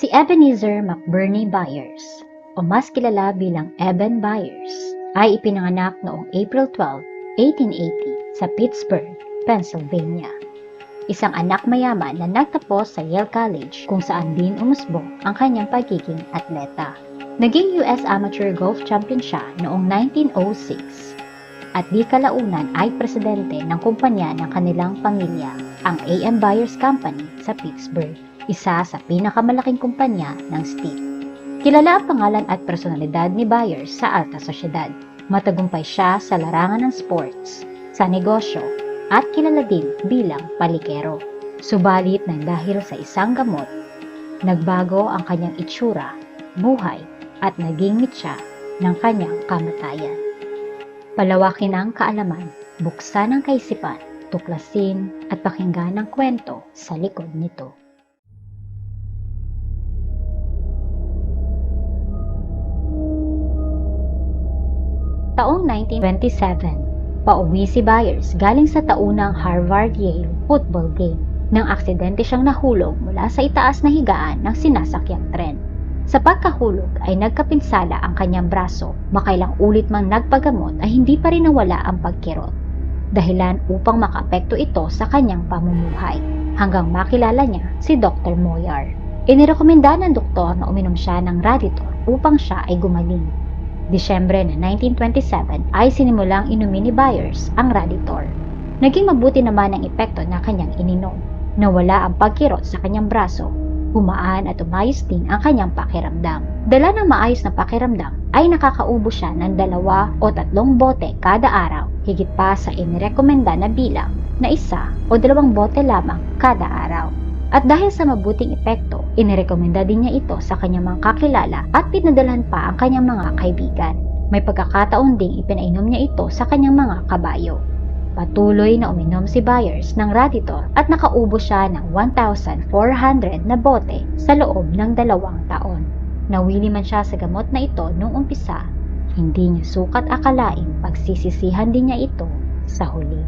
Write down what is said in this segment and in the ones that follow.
Si Ebenezer McBurney Byers, o mas kilala bilang Eben Byers, ay ipinanganak noong April 12, 1880 sa Pittsburgh, Pennsylvania. Isang anak mayaman na nagtapos sa Yale College kung saan din umusbong ang kanyang pagiging atleta. Naging US Amateur Golf Champion siya noong 1906 at di kalaunan ay presidente ng kumpanya ng kanilang pamilya, ang AM Byers Company sa Pittsburgh, isa sa pinakamalaking kumpanya ng state. Kilala ang pangalan at personalidad ni Byers sa alta sosyedad. Matagumpay siya sa larangan ng sports, sa negosyo, at kilala din bilang palikero. Subalit nang dahil sa isang gamot, nagbago ang kanyang itsura, buhay, at naging mitya ng kanyang kamatayan. Palawakin ang kaalaman, buksan ang kaisipan, tuklasin at pakinggan ang kwento sa likod nito. Taong 1927, pauwi si Byers galing sa taunang Harvard-Yale football game nang aksidente siyang nahulog mula sa itaas na higaan ng sinasakyang tren. Sa pagkahulog ay nagkapinsala ang kanyang braso, makailang ulit mang nagpagamot ay hindi pa rin nawala ang pagkirot. Dahilan upang makapekto ito sa kanyang pamumuhay, hanggang makilala niya si Dr. Moyar. Inirekomenda ng doktor na uminom siya ng Raditor upang siya ay gumaling. Disyembre na 1927 ay sinimulang inumin ni Byers ang Raditor. Naging mabuti naman ang epekto na kanyang ininom. Nawala ang pagkirot sa kanyang braso Humaan at umayos din ang kanyang pakiramdam. Dala ng maayos na pakiramdam ay nakakaubo siya ng dalawa o tatlong bote kada araw, higit pa sa inirekomenda na bilang na isa o dalawang bote lamang kada araw. At dahil sa mabuting epekto, inirekomenda din niya ito sa kanyang mga kakilala at pinadalhan pa ang kanyang mga kaibigan. May pagkakataon ding ipinainom niya ito sa kanyang mga kabayo. Patuloy na uminom si Byers ng Raditor at nakaubo siya ng 1,400 na bote sa loob ng dalawang taon. Nawili man siya sa gamot na ito noong umpisa, hindi niya sukat akalain pagsisisihan din niya ito sa huli.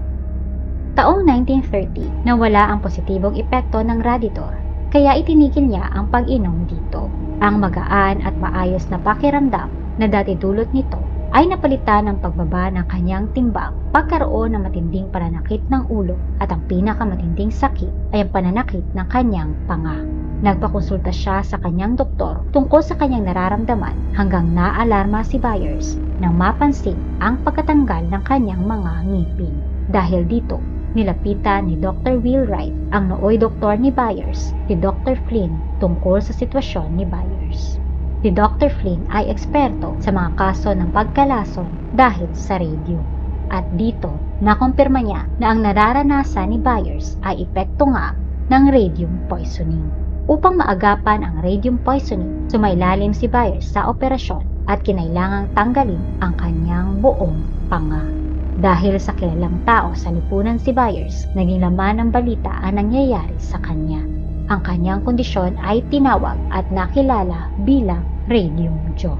Taong 1930, nawala ang positibong epekto ng Raditor, kaya itinigil niya ang pag-inom dito. Ang magaan at maayos na pakiramdam na dati dulot nito ay napalitan ng pagbaba ng kanyang timbang, pagkaroon ng matinding pananakit ng ulo at ang pinakamatinding sakit ay ang pananakit ng kanyang panga. Nagpakonsulta siya sa kanyang doktor tungkol sa kanyang nararamdaman hanggang naalarma si Byers nang mapansin ang pagkatanggal ng kanyang mga ngipin. Dahil dito, nilapitan ni Dr. Wheelwright ang nooy doktor ni Byers, si Dr. Flynn, tungkol sa sitwasyon ni Byers. Si Dr. Flynn ay eksperto sa mga kaso ng pagkalason dahil sa radio. At dito, nakumpirma niya na ang nararanasan ni Byers ay epekto nga ng radium poisoning. Upang maagapan ang radium poisoning, sumailalim si Byers sa operasyon at kinailangang tanggalin ang kanyang buong panga. Dahil sa kilalang tao sa lipunan si Byers, naging laman ng balita ang nangyayari sa kanya. Ang kanyang kondisyon ay tinawag at nakilala bilang radium jaw.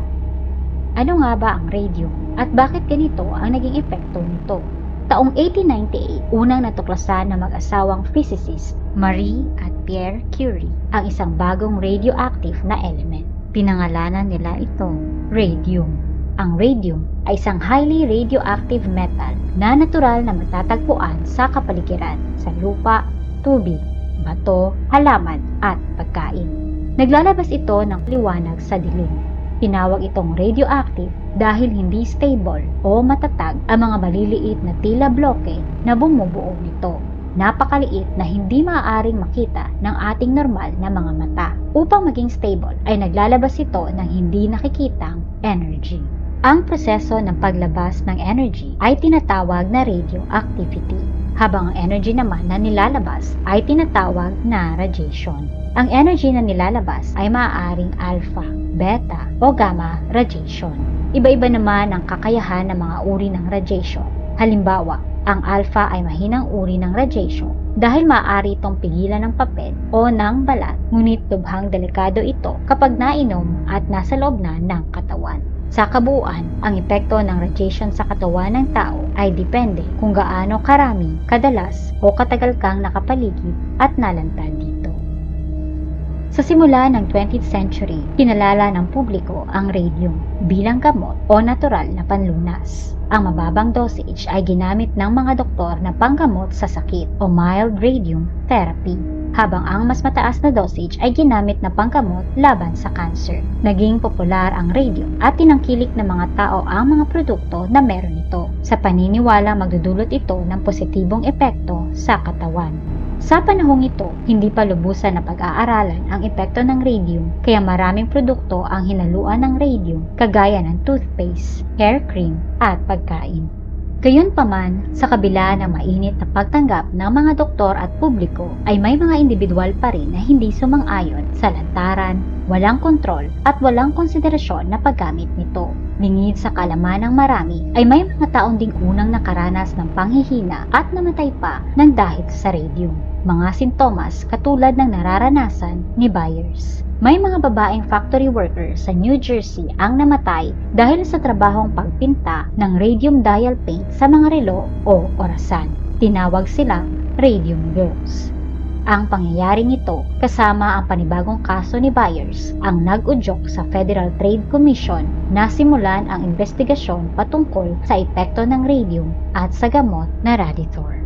Ano nga ba ang radium at bakit ganito ang naging epekto nito? Taong 1898, unang natuklasan ng mag-asawang physicist Marie at Pierre Curie ang isang bagong radioactive na element. Pinangalanan nila itong radium. Ang radium ay isang highly radioactive metal na natural na matatagpuan sa kapaligiran, sa lupa, tubig, bato, halaman at pagkain. Naglalabas ito ng liwanag sa dilim. Tinawag itong radioactive dahil hindi stable o matatag ang mga maliliit na tila bloke na bumubuo nito. Napakaliit na hindi maaaring makita ng ating normal na mga mata. Upang maging stable ay naglalabas ito ng hindi nakikitang energy. Ang proseso ng paglabas ng energy ay tinatawag na radioactivity, habang ang energy naman na nilalabas ay tinatawag na radiation. Ang energy na nilalabas ay maaaring alpha, beta o gamma radiation. Iba-iba naman ang kakayahan ng mga uri ng radiation. Halimbawa, ang alpha ay mahinang uri ng radiation dahil maaari itong pigilan ng papel o ng balat, ngunit lubhang delikado ito kapag nainom at nasa loob na ng katawan. Sa kabuuan, ang epekto ng radiation sa katawan ng tao ay depende kung gaano karami, kadalas o katagal kang nakapaligid at nalantad dito. Sa simula ng 20th century, kinalala ng publiko ang radium bilang gamot o natural na panlunas. Ang mababang dosage ay ginamit ng mga doktor na panggamot sa sakit o mild radium therapy, habang ang mas mataas na dosage ay ginamit na panggamot laban sa cancer. Naging popular ang radium at tinangkilik ng mga tao ang mga produkto na meron ito sa paniniwala magdudulot ito ng positibong epekto sa katawan. Sa panahong ito, hindi pa lubusan na pag-aaralan ang epekto ng radium kaya maraming produkto ang hinaluan ng radium kagaya ng toothpaste, hair cream at pagkain. Gayunpaman, sa kabila ng mainit na pagtanggap ng mga doktor at publiko ay may mga individual pa rin na hindi sumang-ayon sa lantaran, walang kontrol at walang konsiderasyon na paggamit nito. Lingid sa kalaman ng marami ay may mga taong ding unang nakaranas ng panghihina at namatay pa ng dahil sa radium. Mga sintomas katulad ng nararanasan ni Byers. May mga babaeng factory worker sa New Jersey ang namatay dahil sa trabahong pagpinta ng radium dial paint sa mga relo o orasan. Tinawag silang radium girls. Ang pangyayaring ito kasama ang panibagong kaso ni Byers ang nag-udyok sa Federal Trade Commission na simulan ang investigasyon patungkol sa epekto ng radium at sa gamot na Radithor.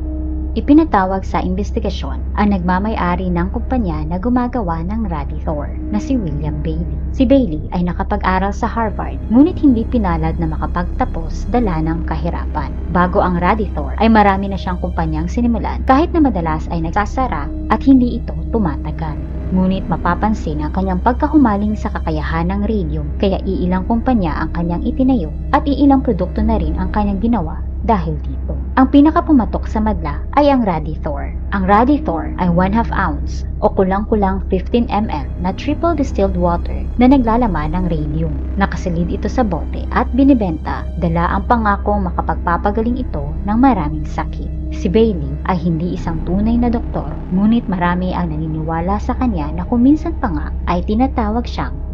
Ipinatawag sa investigasyon ang nagmamay-ari ng kumpanya na gumagawa ng Radithor na si William Bailey. Si Bailey ay nakapag-aral sa Harvard ngunit hindi pinalad na makapagtapos dala ng kahirapan. Bago ang Radithor ay marami na siyang kumpanyang sinimulan kahit na madalas ay nagsasara at hindi ito tumatagal. Ngunit mapapansin ang kanyang pagkahumaling sa kakayahan ng radium kaya iilang kumpanya ang kanyang itinayo at iilang produkto na rin ang kanyang ginawa dahil dito. Ang pinakapumatok sa madla ay ang Radithor. Ang Radithor ay 1 half ounce o kulang-kulang 15 ml na triple distilled water na naglalaman ng radium. Nakasilid ito sa bote at binibenta dala ang pangakong makapagpapagaling ito ng maraming sakit. Si Bailey ay hindi isang tunay na doktor, ngunit marami ang naniniwala sa kanya na kuminsan pa nga ay tinatawag siyang.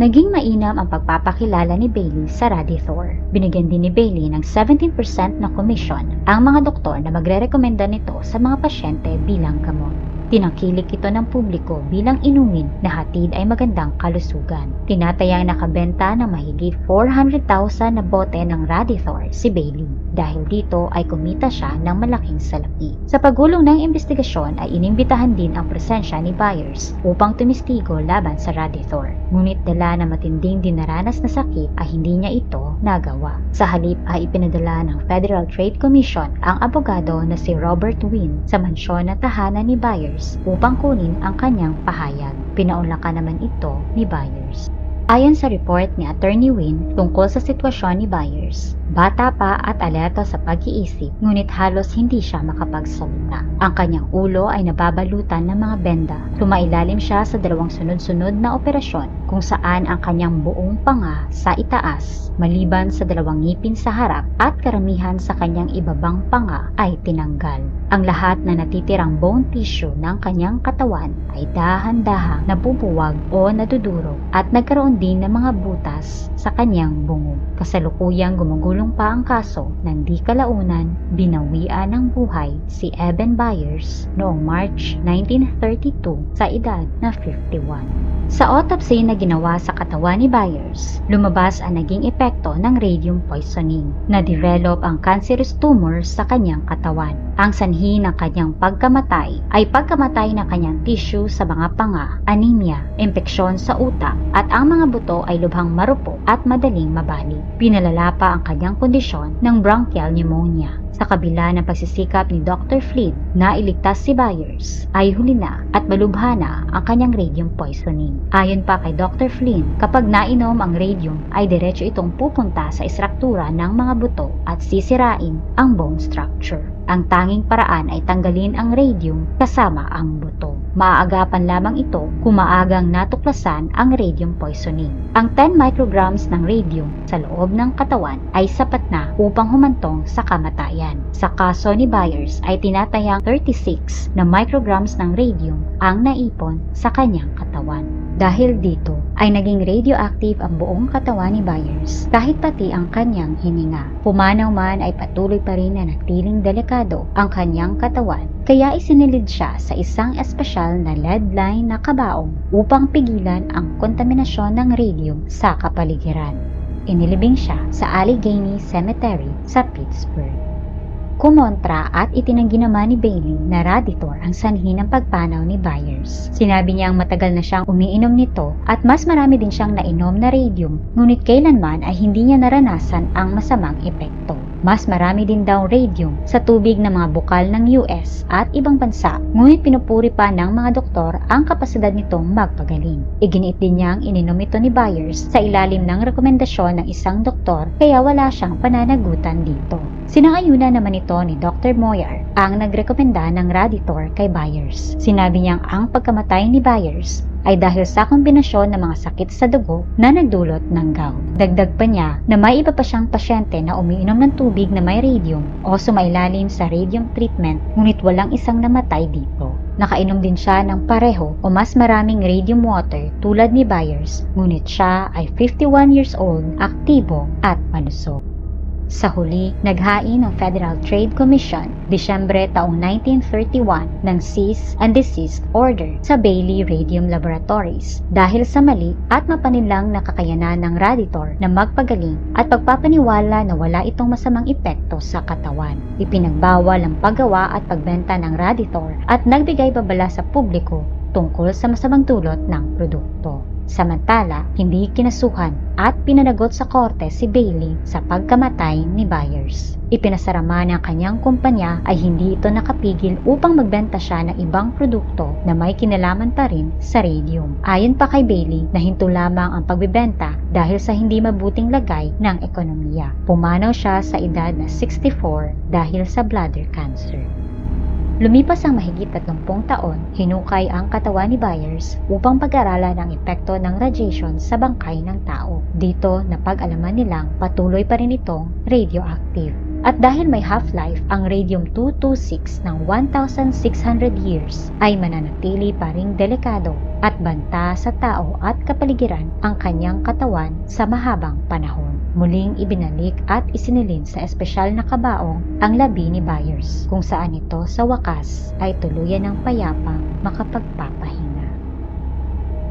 Naging mainam ang pagpapakilala ni Bailey sa Radithor. Binigyan din ni Bailey ng 17% na komisyon ang mga doktor na magre-rekomenda nito sa mga pasyente bilang gamot. Tinangkilik ito ng publiko bilang inumin na hatid ay magandang kalusugan. Tinatayang nakabenta ng mahigit 400,000 na bote ng Radithor si Bailey. Dahil dito ay kumita siya ng malaking salapi. Sa pagulong ng investigasyon ay inimbitahan din ang presensya ni Byers upang tumistigo laban sa Radithor. Ngunit dala na matinding dinaranas na sakit ay hindi niya ito nagawa. Sa halip ay ipinadala ng Federal Trade Commission ang abogado na si Robert Wynn sa mansyon na tahanan ni Byers upang kunin ang kanyang pahayag. Pinaunlakan naman ito ni Byers. Ayon sa report ni Attorney Wynn tungkol sa sitwasyon ni Byers, bata pa at alerto sa pag-iisip ngunit halos hindi siya makapagsalita. Ang kanyang ulo ay nababalutan ng mga benda. Tumailalim siya sa dalawang sunod-sunod na operasyon kung saan ang kanyang buong panga sa itaas, maliban sa dalawang ngipin sa harap at karamihan sa kanyang ibabang panga ay tinanggal. Ang lahat na natitirang bone tissue ng kanyang katawan ay dahan-dahang nabubuwag o nadudurog at nagkaroon din ng mga butas sa kanyang bungo. Kasalukuyang gumugulong pa ang kaso ng di kalaunan binawian ng buhay si Eben Byers noong March 1932 sa edad na 51. Sa autopsy na ginawa sa katawan ni Byers, lumabas ang naging epekto ng radium poisoning. Na-develop ang cancerous tumor sa kanyang katawan. Ang sanhi ng kanyang pagkamatay ay pagkamatay ng kanyang tissue sa mga panga, anemia, impeksyon sa utak, at ang mga buto ay lubhang marupok at madaling mabali. Pinalala pa ang kanyang kondisyon ng bronchial pneumonia. Sa kabila ng pagsisikap ni Dr. Fleet na iligtas si Byers, ay huli na at malubha na ang kanyang radium poisoning. Ayon pa kay Dr. Flynn, kapag nainom ang radium ay diretso itong pupunta sa istruktura ng mga buto at sisirain ang bone structure. Ang tanging paraan ay tanggalin ang radium kasama ang buto. Maaagapan lamang ito kung maagang natuklasan ang radium poisoning. Ang 10 micrograms ng radium sa loob ng katawan ay sapat na upang humantong sa kamatayan. Sa kaso ni Byers ay tinatayang 36 na micrograms ng radium ang naipon sa kanyang katawan. Dahil dito ay naging radioactive ang buong katawan ni Byers kahit pati ang kanyang hininga. Pumanaw man ay patuloy pa rin na nagtiling delikado ang kanyang katawan kaya isinilid siya sa isang espesyal na lead line na kabaong upang pigilan ang kontaminasyon ng radium sa kapaligiran. Inilibing siya sa Allegheny Cemetery sa Pittsburgh. Kumontra at itinanggi naman ni Bailey na raditor ang sanhi ng pagpanaw ni Byers. Sinabi niya ang matagal na siyang umiinom nito at mas marami din siyang nainom na radium ngunit kailanman ay hindi niya naranasan ang masamang epekto. Mas marami din daw radium sa tubig ng mga bukal ng US at ibang bansa ngunit pinupuri pa ng mga doktor ang kapasidad nitong magpagaling. Iginiit din niya ang ininom ito ni Byers sa ilalim ng rekomendasyon ng isang doktor kaya wala siyang pananagutan dito. Sinangayunan naman ito ni Dr. Moyer ang nagrekomenda ng Raditor kay Byers. Sinabi niyang ang pagkamatay ni Byers ay dahil sa kombinasyon ng mga sakit sa dugo na nagdulot ng gout. Dagdag pa niya na may iba pa siyang pasyente na umiinom ng tubig na may radium o sumailalim sa radium treatment ngunit walang isang namatay dito. Nakainom din siya ng pareho o mas maraming radium water tulad ni Byers ngunit siya ay 51 years old, aktibo at malusog. Sa huli, naghain ng Federal Trade Commission Disyembre taong 1931 ng Cease and Desist Order sa Bailey Radium Laboratories dahil sa mali at mapanilang na kakayanan ng Raditor na magpagaling at pagpapaniwala na wala itong masamang epekto sa katawan. Ipinagbawal ang paggawa at pagbenta ng Raditor at nagbigay babala sa publiko tungkol sa masamang dulot ng produkto. Samantala, hindi kinasuhan at pinanagot sa korte si Bailey sa pagkamatay ni Byers. Ipinasarama ng kanyang kumpanya ay hindi ito nakapigil upang magbenta siya ng ibang produkto na may kinalaman pa rin sa radium. Ayon pa kay Bailey na hinto lamang ang pagbibenta dahil sa hindi mabuting lagay ng ekonomiya. Pumanaw siya sa edad na 64 dahil sa bladder cancer. Lumipas ang mahigit 30 taon, hinukay ang katawan ni Byers upang pag-aralan ang epekto ng radiation sa bangkay ng tao. Dito, napag-alaman nilang patuloy pa rin itong radioactive. At dahil may half-life ang radium-226 ng 1,600 years, ay mananatili pa ring delikado at banta sa tao at kapaligiran ang kanyang katawan sa mahabang panahon. Muling ibinalik at isinilin sa espesyal na kabaong ang labi ni Byers, kung saan ito sa wakas ay tuluyan ng payapang makapagpapahinga.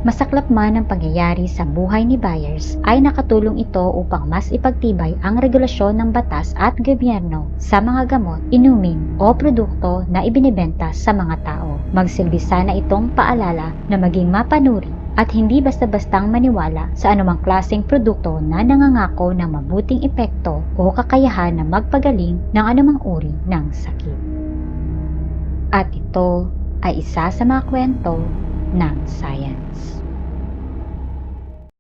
Masaklap man ang pangyayari sa buhay ni Byers ay nakatulong ito upang mas ipagtibay ang regulasyon ng batas at gobyerno sa mga gamot, inumin o produkto na ibinibenta sa mga tao. Magsilbi sana itong paalala na maging mapanuri at hindi basta-bastang maniwala sa anumang klaseng produkto na nangangako ng mabuting epekto o kakayahan na magpagaling ng anumang uri ng sakit. At ito ay isa sa mga kwento ng science.